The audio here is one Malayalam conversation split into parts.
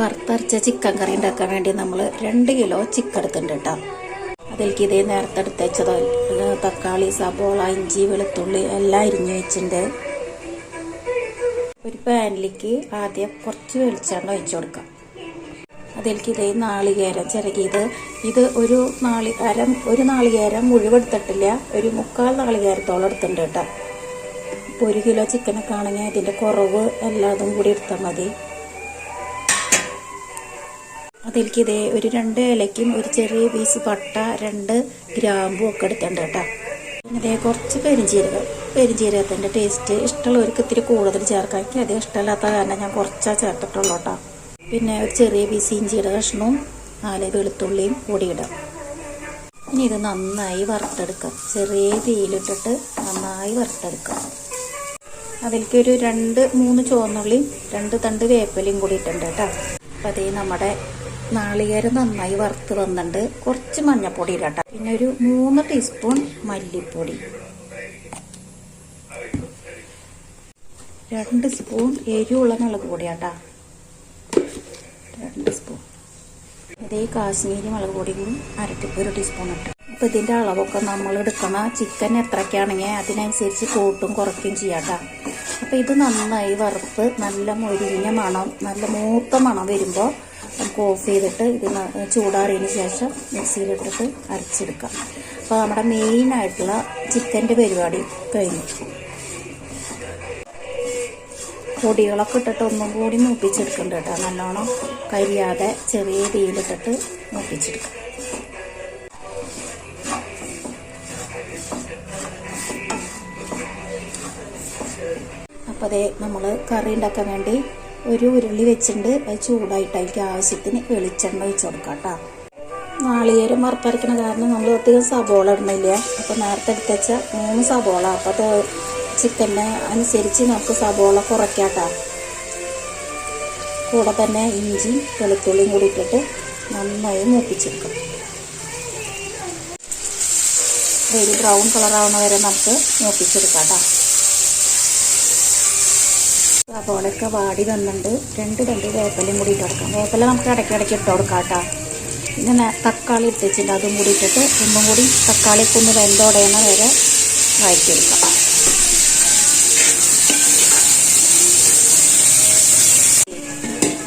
വറുത്തരച്ച ചിക്കൻ കറി ഉണ്ടാക്കാൻ വേണ്ടി നമ്മൾ രണ്ട് കിലോ ചിക്കൻ എടുത്തിട്ടുണ്ട് കേട്ടോ. അതിലേക്ക് ഇതേ നേരത്തെ എടുത്ത് വെച്ചത് തക്കാളി സബോള ഇഞ്ചി വെളുത്തുള്ളി എല്ലാം അരിഞ്ഞു വെച്ചിട്ടുണ്ട്. ഒരു പാനിലേക്ക് ആദ്യം കുറച്ച് വെളിച്ചെണ്ണ ഒഴിച്ചു കൊടുക്കാം. അതിലേക്ക് ഇതേ നാളികേരം ചിരകിയത് ഇത് ഒരു നാളി അര ഒരു നാളികേരം മുഴുവെടുത്തിട്ടില്ല ഒരു മുക്കാൽ നാളികേരത്തോളം എടുത്തിട്ടുണ്ട് കേട്ടോ. ഇപ്പോൾ ഒരു കിലോ ചിക്കനൊക്കെ ആണെങ്കിൽ അതിന്റെ കുറവ് എല്ലാതും കൂടി എടുത്താൽ മതി. അതിലേക്ക് ഇതേ ഒരു രണ്ട് ഇലയ്ക്കും ഒരു ചെറിയ പീസ് പട്ട രണ്ട് ഗ്രാമ്പും ഒക്കെ എടുത്തിട്ടുണ്ട് കേട്ടോ. ഇതേ കുറച്ച് പെരിഞ്ചീരകം. പെരിഞ്ചീരകത്തിന്റെ ടേസ്റ്റ് ഇഷ്ടമുള്ളവർക്ക് ഇത്തിരി കൂടുതൽ ചേർക്കാം. എനിക്ക് അധികം ഇഷ്ടമില്ലാത്ത കാരണം ഞാൻ കുറച്ചാ ചേർത്തിട്ടുള്ളൂ കേട്ടോ. പിന്നെ ഒരു ചെറിയ പീസ് ഇഞ്ചിയുടെ കഷ്ണവും നാല് വെളുത്തുള്ളിയും കൂടി ഇടാം. ഇനി ഇത് നന്നായി വറുത്തെടുക്കാം. ചെറിയ തീയിലിട്ടിട്ട് നന്നായി വറുത്തെടുക്കാം. അതിലേക്ക് ഒരു രണ്ട് മൂന്ന് ചുവന്നുള്ളിയും രണ്ട് തണ്ട് വേപ്പലയും കൂടി ഇട്ടുണ്ട് കേട്ടോ. അപ്പം അതേ നമ്മുടെ നാളികേരം നന്നായി വറുത്ത് വന്നിട്ടുണ്ട്. കുറച്ച് മഞ്ഞപ്പൊടി ഇടട്ടോ പിന്നെ ഒരു മൂന്ന് ടീസ്പൂൺ മല്ലിപ്പൊടി. രണ്ട് സ്പൂൺ എരിവുള്ള മുളക് പൊടി രണ്ട് സ്പൂൺ ഇതേ കാശ്മീരി മുളക് പൊടി കൂടി അര ഒരു ടീസ്പൂൺ ഇട്ട്. അപ്പം ഇതിന്റെ അളവൊക്കെ നമ്മൾ എടുക്കണ ചിക്കൻ എത്രയ്ക്കാണെങ്കിൽ അതിനനുസരിച്ച് കൂട്ടും കുറയ്ക്കുകയും ചെയ്യാട്ടാ അപ്പൊ ഇത് നന്നായി വറുത്ത് നല്ല മൊരിഞ്ഞ മണം നല്ല മൂത്ത മണം വരുമ്പോൾ നമുക്ക് ഓഫ് ചെയ്തിട്ട് ഇത് ചൂടാറിയതിന് ശേഷം മിക്സിയിലിട്ടിട്ട് അരച്ചെടുക്കാം. അപ്പോൾ നമ്മുടെ മെയിനായിട്ടുള്ള ചിക്കന്റെ പരിപാടി കഴിഞ്ഞു. പൊടികളൊക്കെ ഇട്ടിട്ട് ഒന്നും കൂടി മൂപ്പിച്ചെടുക്കണ്ട കേട്ടോ. നല്ലോണം കരിയാതെ ചെറിയ തീയിലിട്ടിട്ട് മൂപ്പിച്ചെടുക്കാം. അപ്പോൾ അതേ നമ്മൾ കറി ഉണ്ടാക്കാൻ വേണ്ടി ഒരു ഉരുളി വെച്ചിട്ടുണ്ട്. അത് ചൂടായിട്ട് അതിലേക്ക് ആവശ്യത്തിന് വെളിച്ചെണ്ണ ഒഴിച്ചു കൊടുക്കാം കേട്ടോ. നാളികേരം മറപ്പരക്കണ കാരണം നമ്മൾ അധികം സബോള ഇടുന്നില്ല അപ്പോൾ നേരത്തെ എടുത്ത് മൂന്ന് സബോള. അപ്പോൾ അത് ചിക്കനെ അനുസരിച്ച് നമുക്ക് സബോള കുറയ്ക്കാട്ടോ കൂടെ തന്നെ ഇഞ്ചിയും വെളുത്തുള്ളിയും കൂടി ഇട്ടിട്ട് നന്നായി മൂപ്പിച്ചെടുക്കും. ഒരു ബ്രൗൺ കളറാവുന്ന വരെ നമുക്ക് മൂപ്പിച്ചെടുക്കാം കേട്ടോ. സബോളയൊക്കെ വാടി വന്നിട്ടുണ്ട്. രണ്ട് രണ്ട് വേപ്പലയും കൂടി ഇട്ട് വേപ്പല നമുക്ക് ഇടയ്ക്ക് ഇടയ്ക്ക് ഇട്ട് കൊടുക്കാം കേട്ടോ. പിന്നെ തക്കാളി ഇട്ട് വെച്ചിട്ട് അതും കൂടി ഇട്ടിട്ട് ഒന്നും കൂടി തക്കാളി കുന്ന് വെന്തോടെയാണ് വരെ വഴറ്റിയെടുക്കാം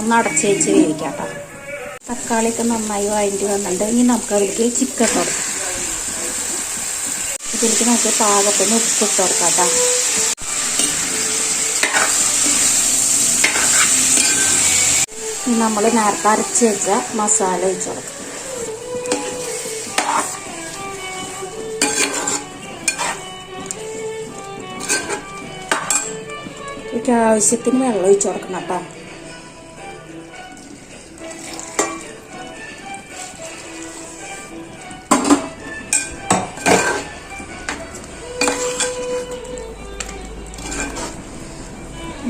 ഒന്ന് അടച്ച് വെച്ച് വേവിക്കാം കേട്ടോ. തക്കാളിയൊക്കെ നന്നായി വഴറ്റി വന്നിട്ടുണ്ട്. ഇനി നമുക്ക് അതിലേക്ക് ചിക്കൻ കൊടുക്കാം. ഇതിലേക്ക് നമുക്ക് പാകത്തിന് ഉപ്പ് ഇട്ട് കൊടുക്കാം കേട്ടോ. നമ്മൾ നേരത്തെ അരച്ച് വെച്ച മസാല ഒഴിച്ചു കൊടുക്കും. ആവശ്യത്തിന് വെള്ളം ഒഴിച്ചു കൊടുക്കണം കേട്ടോ.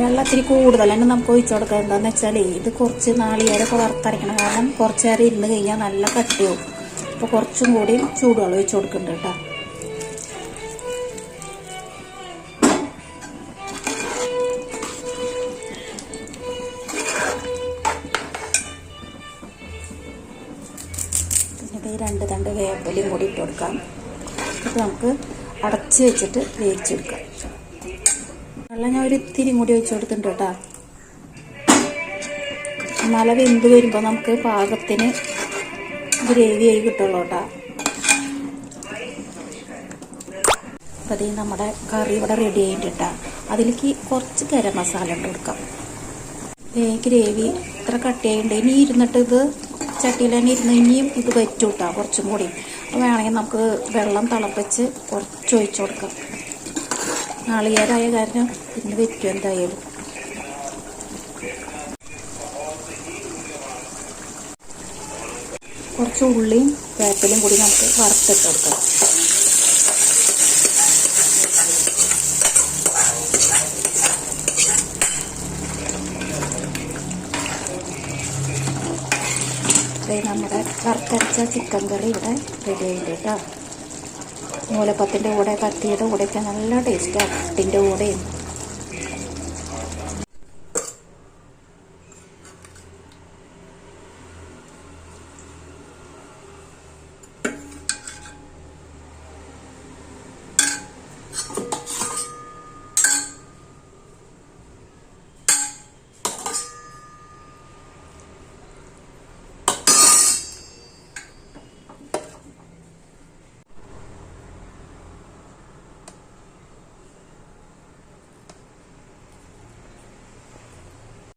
വെള്ളത്തിരി കൂടുതൽ. തന്നെ നമുക്ക് ഒഴിച്ചു കൊടുക്കാം. എന്താണെന്ന് വെച്ചാൽ ഇത് കുറച്ച് നാളികേരമൊക്കെ വറുത്തരയ്ക്കണം കാരണം കുറച്ച് നേരം ഇരുന്ന് കഴിഞ്ഞാൽ നല്ല കട്ടിയാവും. അപ്പോൾ കുറച്ചും കൂടി ചൂടുവെള്ളം ഒഴിച്ചു കൊടുക്കുന്നുണ്ട് കേട്ടോ. രണ്ട് തണ്ട് വേപ്പലയും കൂടി ഇട്ട് കൊടുക്കാം. ഇത് നമുക്ക് അടച്ച് വെച്ചിട്ട് വേവിച്ചെടുക്കാം. വെള്ളം ഞാൻ ഒരു ഇത്തിരി കൂടി ഒഴിച്ചു കൊടുത്തിട്ടുണ്ട് കേട്ടോ. മല വെന്ത് വരുമ്പോൾ നമുക്ക് പാകത്തിന് ഗ്രേവി ആയി കിട്ടുള്ളൂ കേട്ടോ. അപ്പം അതേ നമ്മുടെ കറി ഇവിടെ റെഡി ആയിട്ട് കേട്ടോ. അതിലേക്ക് കുറച്ച് ഗരം മസാല ഇട്ട് കൊടുക്കാം. ഗ്രേവി ഇത്ര കട്ടിയായിട്ടുണ്ട്. ഇനി ഇരുന്നിട്ട് ഇത് ചട്ടിയിൽ തന്നെ ഇരുന്ന് ഇനിയും ഇത് വെച്ചു കൂട്ടാം കുറച്ചും കൂടി. വേണമെങ്കിൽ നമുക്ക് വെള്ളം തിളപ്പിച്ച് കുറച്ച് ഒഴിച്ചു കൊടുക്കാം. നാളികേരായ കാരണം പിന്നെ പറ്റും എന്തായാലും. കുറച്ച് ഉള്ളിയും വേപ്പിലും കൂടി നമുക്ക് വറുത്തിട്ട് കൊടുക്കാം. നമ്മുടെ വറുത്തരച്ച ചിക്കൻ കറി ഇവിടെ റെഡി ആയിട്ട് കേട്ടോ. മൂലപ്പത്തിന്റെ കൂടെ പത്തിയുടെ കൂടെയൊക്കെ നല്ല ടേസ്റ്റാണ് പത്തിന്റെ കൂടെയും.